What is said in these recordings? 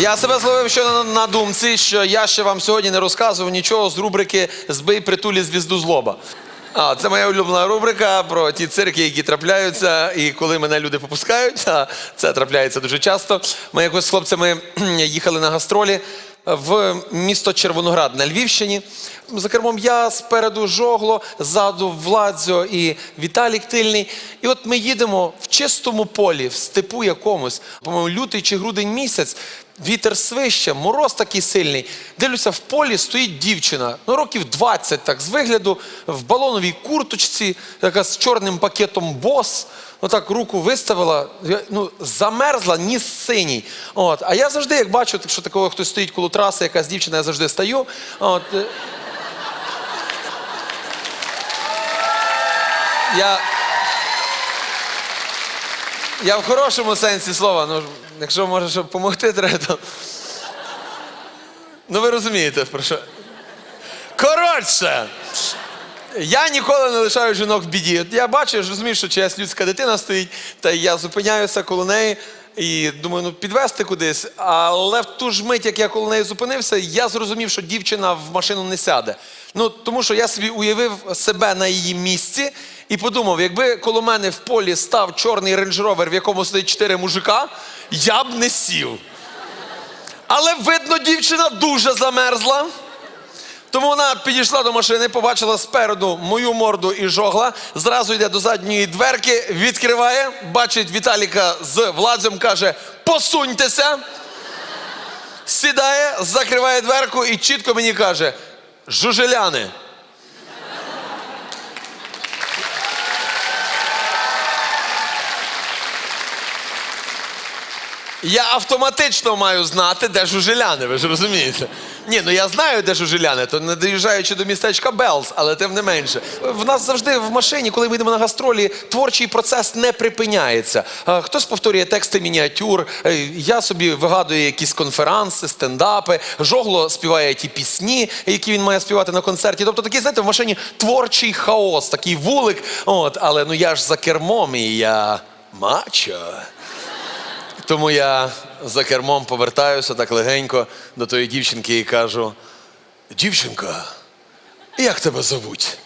Я себе зловив ще на, думці, що я ще вам сьогодні не розказував нічого з рубрики Збий притулі звізду злоба. А, це моя улюблена рубрика про ті цирки, які трапляються, і коли мене люди попускають, а це трапляється дуже часто. Ми якось з хлопцями їхали на гастролі в місто Червоноград на Львівщині. За кермом я спереду жогло, ззаду Владзьо і Віталік Тильний. І от ми їдемо в чистому полі, в степу якомусь, по-моєму, лютий чи грудень місяць. Вітер свище, мороз такий сильний. Дивлюся, в полі стоїть дівчина, ну років 20 так з вигляду, в балоновій курточці, така з чорним пакетом бос. Отак руку виставила, ну, замерзла, ніс синій. От. А я завжди, як бачу, що такого хтось стоїть коло траси, якась дівчина, я завжди стаю. От. Я. Я в хорошому сенсі слова, ну, якщо може допомогти, треба, то. Ну, ви розумієте, про що. Коротше, я ніколи не лишаю жінок в біді. Я бачу, я ж розумію, що чиясь людська дитина стоїть, та я зупиняюся коло неї і думаю, ну підвести кудись. Але в ту ж мить, як я коло неї зупинився, я зрозумів, що дівчина в машину не сяде. Ну, тому що я собі уявив себе на її місці і подумав, якби коло мене в полі став чорний рейндж-ровер, в якому сидить чотири мужика, я б не сів. Але видно, дівчина дуже замерзла. Тому вона підійшла до машини, побачила спереду мою морду і жогла, зразу йде до задньої дверки, відкриває, бачить Віталіка з Владзем, каже: посуньтеся. Сідає, закриває дверку і чітко мені каже: жужеляни. Я автоматично маю знати, де жужеляни, ви ж розумієте. Ні, ну я знаю, де жужеляни, то не доїжджаючи до містечка Белс, але тим не менше. В нас завжди в машині, коли ми йдемо на гастролі, творчий процес не припиняється. Хтось повторює тексти мініатюр, е, я собі вигадую якісь конферанси, стендапи, жогло співає ті пісні, які він має співати на концерті. Тобто такий, знаєте, в машині творчий хаос, такий вулик. От, але ну я ж за кермом і я мачо. Тому я за кермом повертаюся так легенько до тої дівчинки і кажу: дівчинка, як тебе зовуть?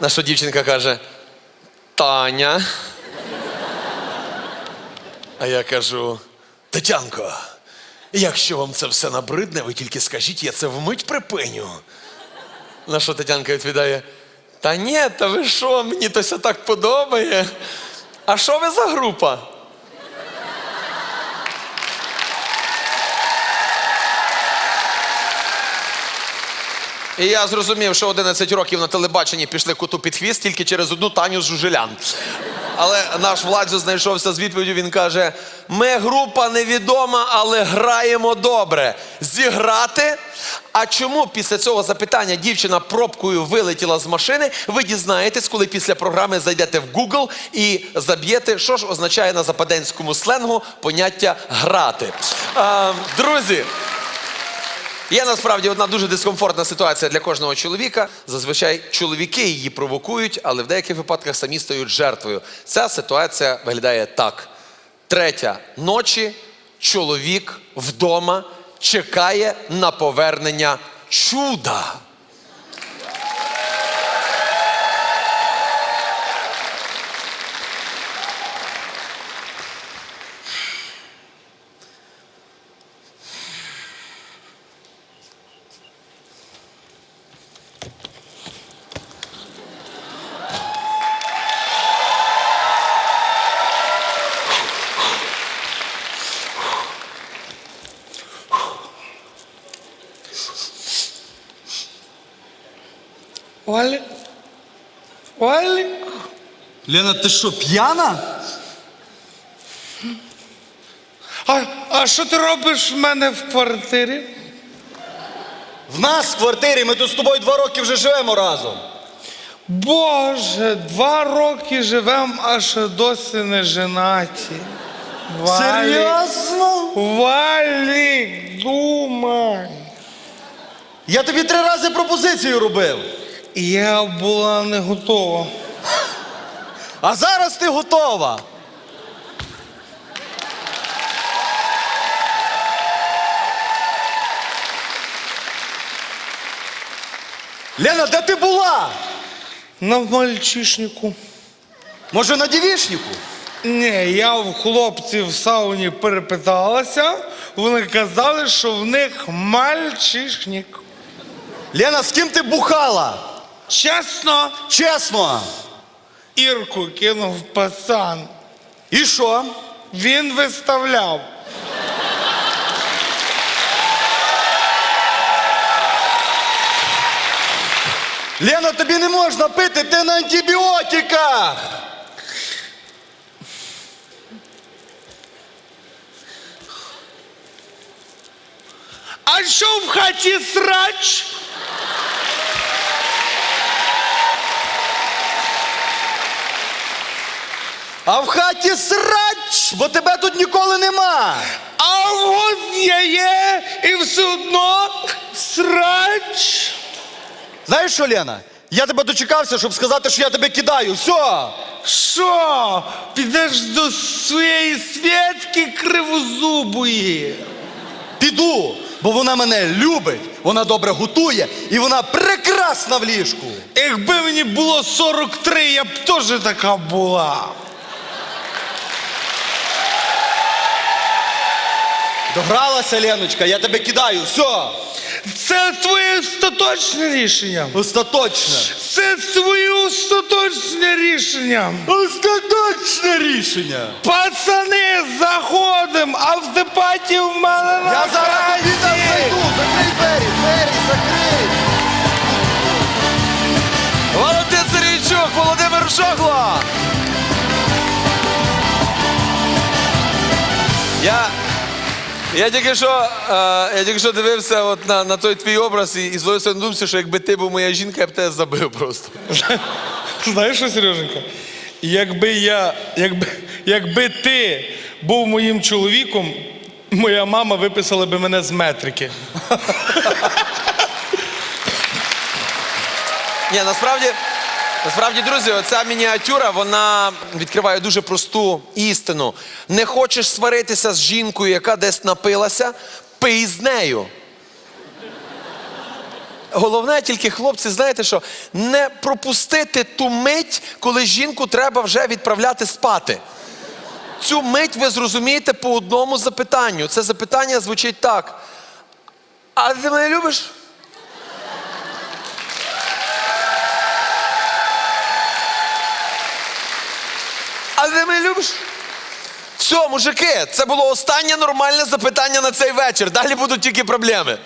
На що дівчинка каже: Таня. А я кажу: Тетянко, якщо вам це все набридне, ви тільки скажіть, я це вмить припиню. На що Тетянка відповідає: Та ні, та ви що, мені то все так подобає. А що ви за група? І я зрозумів, що 11 років на телебаченні пішли коту під хвіст тільки через одну Таню з Жужелян. Але наш Владзо знайшовся з відповіддю. Він каже: ми група невідома, але граємо добре. Зіграти. А чому після цього запитання дівчина пробкою вилетіла з машини? Ви дізнаєтесь, коли після програми зайдете в Google і заб'єте, що ж означає на западенському сленгу поняття грати. А, друзі. Є насправді одна дуже дискомфортна ситуація для кожного чоловіка. Зазвичай чоловіки її провокують, але в деяких випадках самі стають жертвою. Ця ситуація виглядає так: третя ночі чоловік вдома чекає на повернення чуда. Валік. Валік. Лена, ти що, п'яна? А, а що ти робиш в мене в квартирі? В нас в квартирі ми тут з тобою два роки вже живемо разом. Боже, два роки живем, а ще досі не женаті. Валік. Серйозно? Валік, думай. Я тобі три рази пропозицію робив. Я була не готова. А зараз ти готова. Лена, де ти була? На мальчишнику. Може, на дівішнику? Ні, я в хлопців в сауні перепиталася, вони казали, що в них мальчишник. Лена, з ким ти бухала? Чесно, Чесно. Ірку кинув пацан. І що? Він виставляв. Лена, тобі не можна пити, ти на антибіотиках. А що в хаті срач? А в хаті срач, бо тебе тут ніколи нема. А от я є і все одно срач. Знаєш що, Лена? Я тебе дочекався, щоб сказати, що я тебе кидаю. Все. Що? Підеш до своєї святки кривозубої? Піду, бо вона мене любить, вона добре готує і вона прекрасна в ліжку. Якби мені було 43, я б теж така була. Догралася, Леночка, я тебе кидаю. Все. Це твоє остаточне рішення. Остаточне. Це твоє остаточне рішення. Остаточне рішення. Пацани, заходим, а в депаті в мене на Я зараз тобі там зайду. Закрий двері, двері, закрий. Валентин Сергійчук, Володимир Шогла. Я, я, тільки що, е, я тільки що дивився от на, на той твій образ і, і зловився на думці, що якби ти був моя жінка, я б тебе забив просто. Знаєш що, Сереженька? Якби я, якби, якби ти був моїм чоловіком, моя мама виписала би мене з метрики. Ні, насправді, насправді, друзі, оця мініатюра вона відкриває дуже просту істину. Не хочеш сваритися з жінкою, яка десь напилася, пий з нею. Головне тільки, хлопці, знаєте що, не пропустити ту мить, коли жінку треба вже відправляти спати. Цю мить ви зрозумієте по одному запитанню. Це запитання звучить так. А ти мене любиш? А ти мене любиш? Все, мужики, це було останнє нормальне запитання на цей вечір. Далі будуть тільки проблеми.